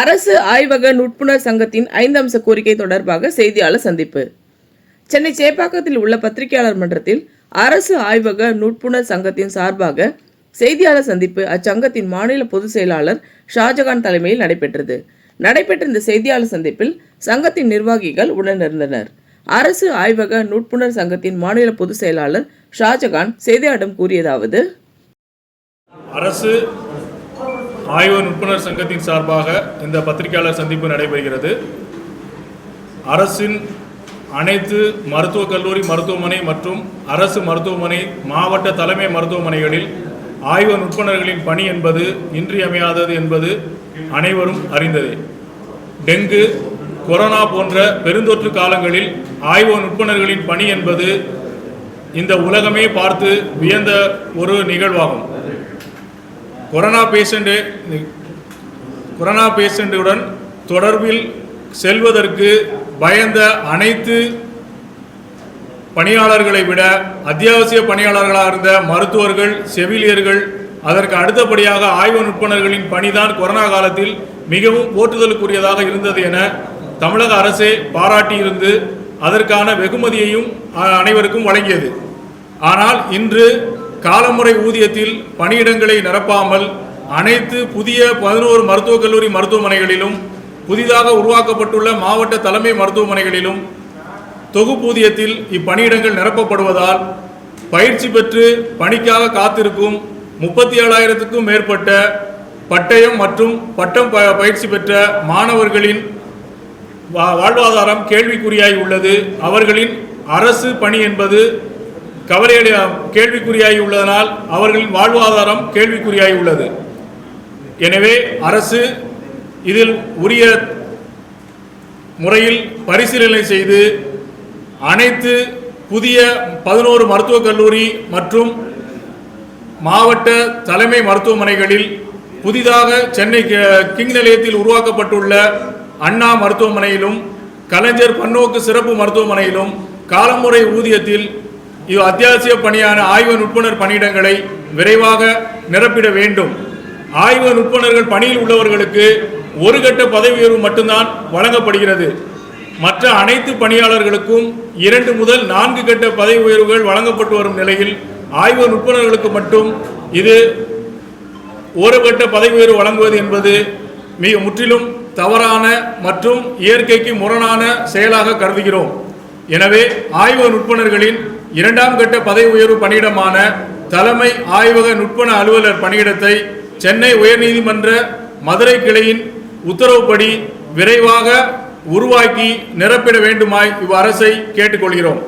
அரசு ஆய்வக நுட்புணர் சங்கத்தின் ஐந்து அம்ச கோரிக்கை தொடர்பாக செய்தியாளர் சந்திப்பு. சென்னை சேப்பாக்கத்தில் உள்ள பத்திரிகையாளர் மன்றத்தில் அரசு ஆய்வக நுட்புணர் சங்கத்தின் சார்பாக செய்தியாளர் சந்திப்பு அச்சங்கத்தின் மாநில பொதுச் செயலாளர் ஷாஜகான் தலைமையில் நடைபெற்றது. நடைபெற்ற இந்த செய்தியாளர் சந்திப்பில் சங்கத்தின் நிர்வாகிகள் உடனிருந்தனர். அரசு ஆய்வக நுட்புணர் சங்கத்தின் மாநில பொதுச் செயலாளர் ஷாஜகான் செய்தியாளரிடம் கூறியதாவது அரசு ஆய்வு நுட்புணர் சங்கத்தின் சார்பாக இந்த பத்திரிகையாளர் சந்திப்பு நடைபெறுகிறது. அரசின் அனைத்து மருத்துவக் கல்லூரி மருத்துவமனை மற்றும் அரசு மருத்துவமனை மாவட்ட தலைமை மருத்துவமனைகளில் ஆய்வு நுட்புணர்களின் பணி என்பது இன்றியமையாதது என்பது அனைவரும் அறிந்ததே. டெங்கு கொரோனா போன்ற பெருந்தொற்று காலங்களில் ஆய்வு நுட்புணர்களின் பணி என்பது இந்த உலகமே பார்த்து வியந்த ஒரு நிகழ்வாகும். கொரோனா பேஷண்ட்டு கொரோனா பேஷண்ட்டுடன் தொடர்பில் செல்வதற்கு பயந்த அனைத்து பணியாளர்களை விட அத்தியாவசிய பணியாளர்களாக இருந்த மருத்துவர்கள் செவிலியர்கள் அதற்கு அடுத்தபடியாக ஆய்வு நுட்பணர்களின் பணிதான் கொரோனா காலத்தில் மிகவும் போற்றுதலுக்குரியதாக இருந்தது என தமிழக அரசே பாராட்டியிருந்து அதற்கான வெகுமதியையும் அனைவருக்கும் வழங்கியது. ஆனால் இன்று காலமுறை ஊதியத்தில் பணியிடங்களை நிரப்பாமல் அனைத்து புதிய பதினோரு மருத்துவக் கல்லூரி மருத்துவமனைகளிலும் புதிதாக உருவாக்கப்பட்டுள்ள மாவட்ட தலைமை மருத்துவமனைகளிலும் தொகுப்பூதியத்தில் இப்பணியிடங்கள் நிரப்பப்படுவதால் பயிற்சி பெற்று பணிக்காக காத்திருக்கும் முப்பத்தி ஏழாயிரத்துக்கும் மேற்பட்ட பட்டயம் மற்றும் பட்டம் ப- பயிற்சி பெற்ற மாணவர்களின் வா- வாழ்வாதாரம் கேள்விக்குறியாகி உள்ளது. அவர்களின் அரசு பணி என்பது கவலையடைய கேள்விக்குறியாகி உள்ளதனால் அவர்களின் வாழ்வாதாரம் கேள்விக்குறியாகி உள்ளது. எனவே அரசு இதில் உரிய முறையில் பரிசீலனை செய்து அனைத்து புதிய பதினோரு மருத்துவக் கல்லூரி மற்றும் மாவட்ட தலைமை மருத்துவமனைகளில் புதிதாக சென்னை கி- கிங் நிலையத்தில் உருவாக்கப்பட்டுள்ள அண்ணா மருத்துவமனையிலும் கலைஞர் பன்னோக்கு சிறப்பு மருத்துவமனையிலும் காலமுறை ஊதியத்தில் இது அத்தியாவசிய பணியான ஆய்வு நுட்புணர் பணியிடங்களை விரைவாக நிரப்பிட வேண்டும். ஆய்வு நுட்புணர்கள் பணியில் உள்ளவர்களுக்கு ஒரு கட்ட பதவி உயர்வு மட்டும்தான் வழங்கப்படுகிறது. மற்ற அனைத்து பணியாளர்களுக்கும் இரண்டு முதல் நான்கு கட்ட பதவி உயர்வுகள் வழங்கப்பட்டு வரும் நிலையில் ஆய்வு நுட்புணர்களுக்கு மட்டும் இது ஒரு கட்ட பதவி உயர்வு வழங்குவது என்பது மிக முற்றிலும் தவறான மற்றும் இயற்கைக்கு முரணான செயலாக கருதுகிறோம். எனவே ஆய்வு நுட்புணர்களின் இரண்டாம் கட்ட பதவி உயர்வு பணியிடமான தலைமை ஆய்வக நுட்பண அலுவலர் பணியிடத்தை சென்னை உயர்நீதிமன்ற மதுரை கிளையின் உத்தரவுப்படி விரைவாக உருவாக்கி நிரப்பிட வேண்டுமாய் இவ் அரசை கேட்டுக்கொள்கிறோம்.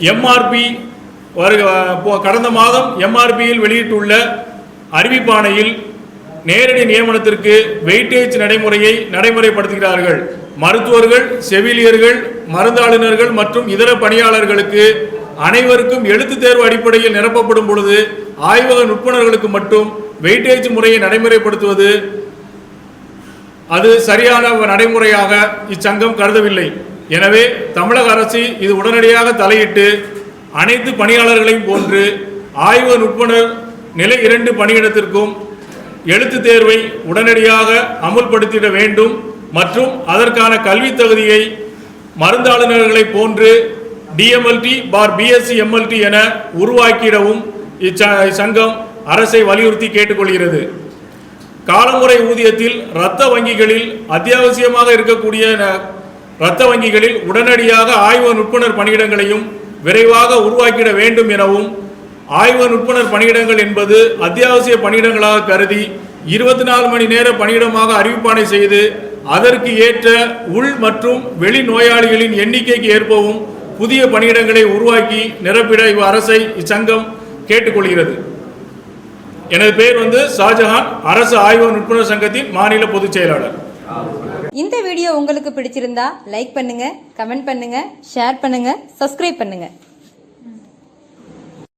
எம்ஆர்பி வருக போ- கடந்த மாதம் எம்ஆர்பியில் வெளியிட்டுள்ள அறிவிப்பாணையில் நேரடி நியமனத்திற்கு வெயிட்டேஜ் நடைமுறையை நடைமுறைப்படுத்துகிறார்கள். மருத்துவர்கள் செவிலியர்கள் மருந்தாளுநர்கள் மற்றும் இதர பணியாளர்களுக்கு அனைவருக்கும் எழுத்துத் தேர்வு அடிப்படையில் நிரப்பப்படும் பொழுது ஆய்வக நுட்புணர்களுக்கு மட்டும் வெயிட்டேஜ் முறையை நடைமுறைப்படுத்துவது அது சரியான நடைமுறையாக இச்சங்கம் கருதவில்லை. எனவே தமிழக அரசு இது உடனடியாக தலையிட்டு அனைத்து பணியாளர்களையும் போன்று ஆய்வக நுட்புணர் நிலை இரண்டு பணியிடத்திற்கும் எழுத்து தேர்வை உடனடியாக அமுல்படுத்திட வேண்டும் மற்றும் அதற்கான கல்வித் தகுதியை மருந்தாளுநர்களைப் போன்று டிஎம்எல்டி பார் பிஎஸ்சி எம்எல்டி என உருவாக்கிடவும் இச்ச- இச்சங்கம் அரசை வலியுறுத்தி கேட்டுக்கொள்கிறது. காலமுறை ஊதியத்தில் இரத்த வங்கிகளில் அத்தியாவசியமாக இருக்கக்கூடிய இரத்த வங்கிகளில் உடனடியாக ஆய்வு நுட்புணர் பணியிடங்களையும் விரைவாக உருவாக்கிட வேண்டும் எனவும் ஆய்வு நுட்புணர் பணியிடங்கள் என்பது அத்தியாவசிய பணியிடங்களாக கருதி இருபத்தி நாலு மணி நேர பணியிடமாக அறிவிப்பாணை செய்து அதற்கு ஏற்ற உள் மற்றும் வெளி நோயாளிகளின் எண்ணிக்கைக்கு ஏற்பவும் புதிய பணியிடங்களை உருவாக்கி நிரப்பிட இவ் அரசை இச்சங்கம் கேட்டுக்கொள்கிறது. எனது பெயர் வந்து ஷாஜஹான் அரசு ஆய்வு நுட்புணர் சங்கத்தின் மாநில பொதுச் செயலாளர். இந்த வீடியோ உங்களுக்கு பிடிச்சிருந்தா லைக் பண்ணுங்க கமெண்ட் பண்ணுங்க ஷேர் பண்ணுங்க சப்ஸ்கிரைப் பண்ணுங்க.